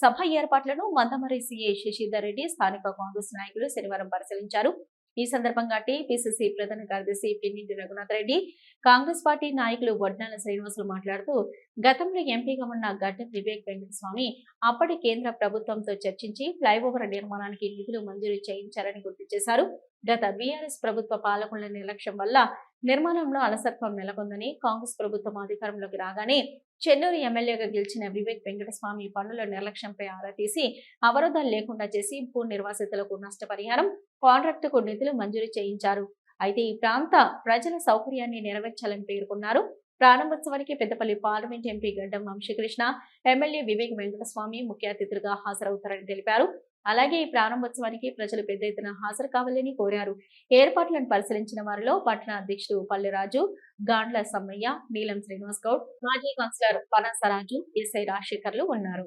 సభ ఏర్పాట్లను మందమరి సీఏ శశిధర్ రెడ్డి స్థానిక కాంగ్రెస్ నాయకులు శనివారం పరిశీలించారు. ఈ సందర్భంగా టీపీసీసీ ప్రధాన కార్యదర్శి పిన్నింటి రఘునాథ్ రెడ్డి కాంగ్రెస్ పార్టీ నాయకులు వడ్నాల శ్రీనివాసులు మాట్లాడుతూ గతంలో ఎంపీగా ఉన్న గడ్డ వివేక్ వెంకటస్వామి అప్పటి కేంద్ర ప్రభుత్వంతో చర్చించి ఫ్లైఓవర్ నిర్మాణానికి నిధులు మంజూరు చేయించారని గుర్తు చేశారు. గత బీఆర్ఎస్ ప్రభుత్వ పాలకుల నిర్లక్ష్యం వల్ల నిర్మాణంలో అలసత్వం నెలకొందని కాంగ్రెస్ ప్రభుత్వం అధికారంలోకి రాగానే చెన్నూరు ఎమ్మెల్యేగా గెలిచిన వివేక్ వెంకటస్వామి పనుల నిర్లక్ష్యంపై ఆరా తీసి అవరోధాలు లేకుండా చేసి భూ నిర్వాసితులకు నష్టపరిహారం కాంట్రాక్టుకు నిధులు మంజూరు చేయించారు. అయితే ఈ ప్రాంత ప్రజల సౌకర్యాన్ని నెరవేర్చాలని పేర్కొన్నారు. ప్రారంభోత్సవానికి పెద్దపల్లి పార్లమెంట్ ఎంపీ గడ్డం వంశీకృష్ణ ఎమ్మెల్యే వివేక్ వెంకటస్వామి ముఖ్య అతిథులుగా హాజరవుతారని తెలిపారు. అలాగే ఈ ప్రారంభోత్సవానికి ప్రజలు పెద్ద ఎత్తున హాజరు కావాలని కోరారు. ఏర్పాట్లను పరిశీలించిన వారిలో పట్టణ అధ్యక్షుడు పల్లెరాజు గాండ్ల సమ్మయ్య నీలం శ్రీనివాస్ గౌడ్ మాజీ కౌన్సిలర్ పనసరాజు ఎస్ఐ రాజశేఖర్లు ఉన్నారు.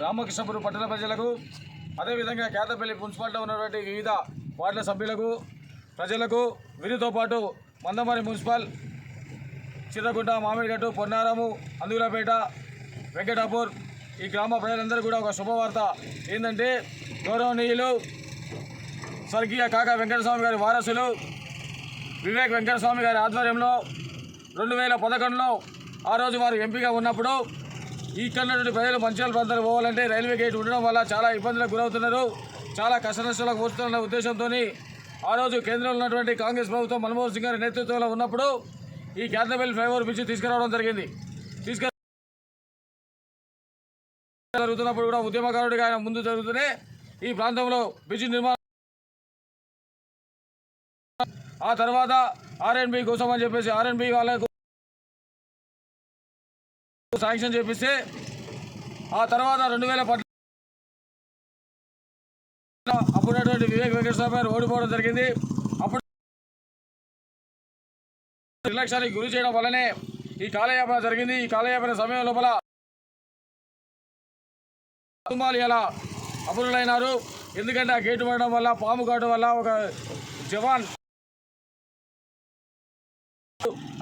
రామకృష్ణపురం పట్టణ ప్రజలకు అదేవిధంగా కేతపల్లి మున్సిపాలిటీలో ఉన్నటువంటి వివిధ వార్డుల సభ్యులకు ప్రజలకు వీరితో పాటు మందమరి మున్సిపల్ చిన్నగుంట మామిడిగట్టు పొన్నారము అందుగులపేట వెంకటాపూర్ ఈ గ్రామ ప్రజలందరూ కూడా ఒక శుభవార్త ఏంటంటే గౌరవనీయులు స్వర్గీయ కాకా వెంకటస్వామి గారి వారసులు వివేక్ వెంకటస్వామి గారి ఆధ్వర్యంలో రెండు వేల పదకొండులో ఆ రోజు వారు ఎంపీగా ఉన్నప్పుడు ఇక్కడ నుండి ప్రజలు మంచిర్యాల ప్రాంతానికి పోవాలంటే రైల్వే గేట్ ఉండడం వల్ల చాలా ఇబ్బందులకు గురవుతున్నారు. చాలా కష్ట నష్టాలకు పోతున్న ఉద్దేశంతో ఆ రోజు కేంద్రంలో ఉన్నటువంటి కాంగ్రెస్ ప్రభుత్వం మన్మోహన్ సింగ్ గారి నేతృత్వంలో ఉన్నప్పుడు ఈ క్యాథబెల్ ఫ్లైఓవర్ బ్రిడ్జ్ తీసుకురావడం జరిగింది. తీసుకు జరుగుతున్నప్పుడు కూడా ఉద్యమకారుడిగా ఆయన ముందు జరుగుతూనే ఈ ప్రాంతంలో బ్రిడ్జ్ నిర్మాణం ఆ తర్వాత ఆర్ఎన్బి కోసం అని చెప్పేసి ఆర్ఎన్బి వాళ్ళకు శాంక్షన్ చేపిస్తే ఆ తర్వాత రెండు వేల పట్ల అప్పుడున్నటువంటి వివేక్ వెంకటేశ్వర గారు ఓడిపోవడం జరిగింది. అప్పుడు నిర్లక్ష్యానికి గురి చేయడం వల్లనే ఈ కాలయాపన జరిగింది. ఈ కాలయాపన సమయం లోపల కుటుంబాలు ఎలా అపరులైనారు ఎందుకంటే ఆ గేటు పడడం వల్ల పాము కావడం వల్ల ఒక జవాన్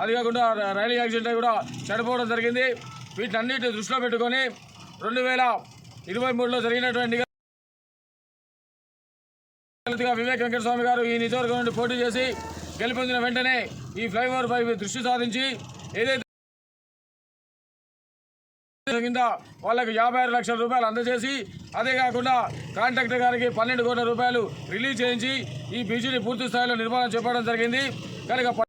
అది కాకుండా రైలు యాక్సిడెంట్ అయి కూడా చనిపోవడం జరిగింది. వీటన్నిటిని దృష్టిలో పెట్టుకొని రెండు వేల ఇరవై మూడులో జరిగినటువంటి గా వివేక్ వెంకటస్వామి గారు ఈ నియోజకవర్గం నుండి పోటీ చేసి గెలుపొందిన వెంటనే ఈ ఫ్లైఓవర్ పై దృష్టి సాధించి ఏదైతే కింద వాళ్ళకి యాభై ఆరు లక్షల రూపాయలు అందజేసి అదే కాకుండా కాంట్రాక్టర్ గారికి పన్నెండు కోట్ల రూపాయలు రిలీజ్ చేయించి ఈ బీజీని పూర్తి స్థాయిలో నిర్మాణం చెప్పడం జరిగింది. కనుక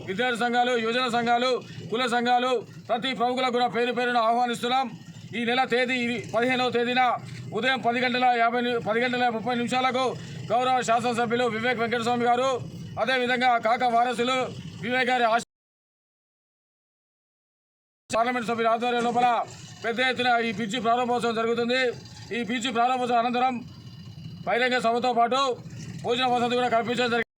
విద్యార్థి సంఘాలు యువజన సంఘాలు కుల సంఘాలు ప్రతి ప్రముఖులకు కూడా పేరు పేరున ఆహ్వానిస్తున్నాం. ఈ నెల తేదీ ఇది పదిహేనవ తేదీన ఉదయం పది గంటల యాభై పది గంటల ముప్పై నిమిషాలకు గౌరవ శాసనసభ్యులు వివేక్ వెంకటస్వామి గారు అదేవిధంగా కాక వారసులు వివేక్ గారి ఆశ పార్లమెంట్ సభ్యుల ఆధ్వర్యం లోపల పెద్ద ఎత్తున ఈ బ్రిడ్జి ప్రారంభోత్సవం జరుగుతుంది. ఈ బ్రిడ్జి ప్రారంభోత్సవం అనంతరం బహిరంగ సభతో పాటు భోజన వసతి కూడా కల్పించడం జరిగింది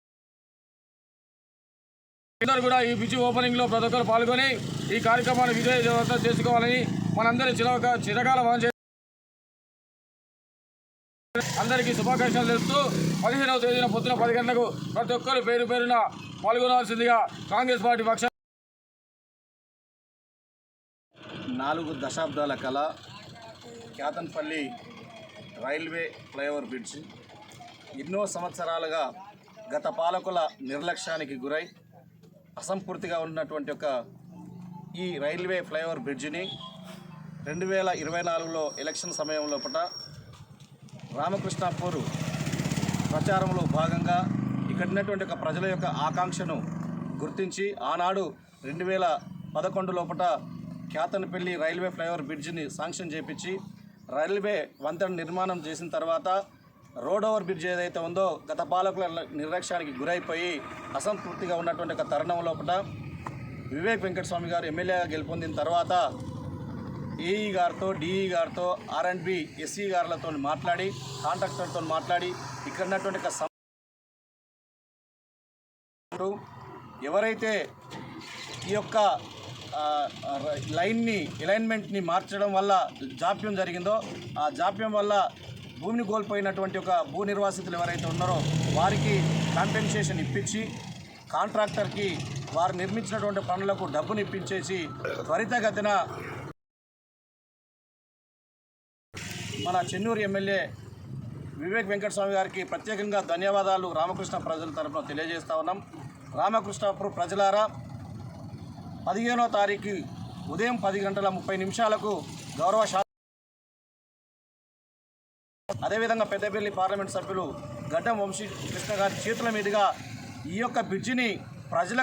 అందరూ కూడా ఈ పిచ్చి ఓపెనింగ్లో ప్రతి ఒక్కరు పాల్గొని ఈ కార్యక్రమాన్ని విజయవంతం చేసుకోవాలని మనందరి చిరక చిరకాల వాంఛ అందరికీ శుభాకాంక్షలు తెలుస్తూ పదిహేనవ తేదీన పొద్దున పది గంటలకు ప్రతి ఒక్కరు పేరు పేరున పాల్గొనాల్సిందిగా కాంగ్రెస్ పార్టీ పక్ష నాలుగు దశాబ్దాల కళ క్యాతన్పల్లి రైల్వే ఫ్లైఓవర్ బ్రిడ్జ్. ఎన్నో సంవత్సరాలుగా గత పాలకుల నిర్లక్ష్యానికి గురై అసంపూర్తిగా ఉన్నటువంటి ఒక ఈ రైల్వే ఫ్లైఓవర్ బ్రిడ్జిని రెండు వేల ఇరవై నాలుగులో ఎలక్షన్ సమయం లోపల రామకృష్ణాపూర్ ప్రచారంలో భాగంగా ఇక్కడినటువంటి ఒక ప్రజల యొక్క ఆకాంక్షను గుర్తించి ఆనాడు రెండు వేల పదకొండు లోపల క్యాతనపల్లి రైల్వే ఫ్లైఓవర్ బ్రిడ్జిని శాంక్షన్ చేపించి రైల్వే వంతెన నిర్మాణం చేసిన తర్వాత రోడ్ ఓవర్ బ్రిడ్జ్ ఏదైతే ఉందో గత పాలకుల నిర్లక్ష్యానికి గురైపోయి అసంతృప్తిగా ఉన్నటువంటి ఒక తరుణం లోపల వివేక్ వెంకటస్వామి గారు ఎమ్మెల్యేగా గెలుపొందిన తర్వాత ఏఈ గారితో డిఈ గారితో ఆర్ అండ్ ఎస్సీ గారులతో మాట్లాడి కాంట్రాక్టర్తో మాట్లాడి ఇక్కడ ఉన్నటువంటి ఎవరైతే ఈ యొక్క లైన్ని అలైన్మెంట్ని మార్చడం వల్ల జాప్యం జరిగిందో ఆ జాప్యం వల్ల భూమిని కోల్పోయినటువంటి ఒక భూ నిర్వాసితులు ఎవరైతే ఉన్నారో వారికి కాంపెన్సేషన్ ఇప్పించి కాంట్రాక్టర్కి వారు నిర్మించినటువంటి పనులకు డబ్బును ఇప్పించేసి త్వరితగతిన మన చెన్నూరు ఎమ్మెల్యే వివేక్ వెంకటస్వామి గారికి ప్రత్యేకంగా ధన్యవాదాలు రామకృష్ణ ప్రజల తరఫున తెలియజేస్తా ఉన్నాం. రామకృష్ణపురం ప్రజలారా పదిహేనో తారీఖు ఉదయం పది గంటల ముప్పై నిమిషాలకు గౌరవ శా అదేవిధంగా పెద్దపల్లి పార్లమెంట్ సభ్యులు గడ్డం వంశీ కృష్ణ గారి చేతుల మీదుగా ఈ యొక్క బ్రిడ్జిని ప్రజలకు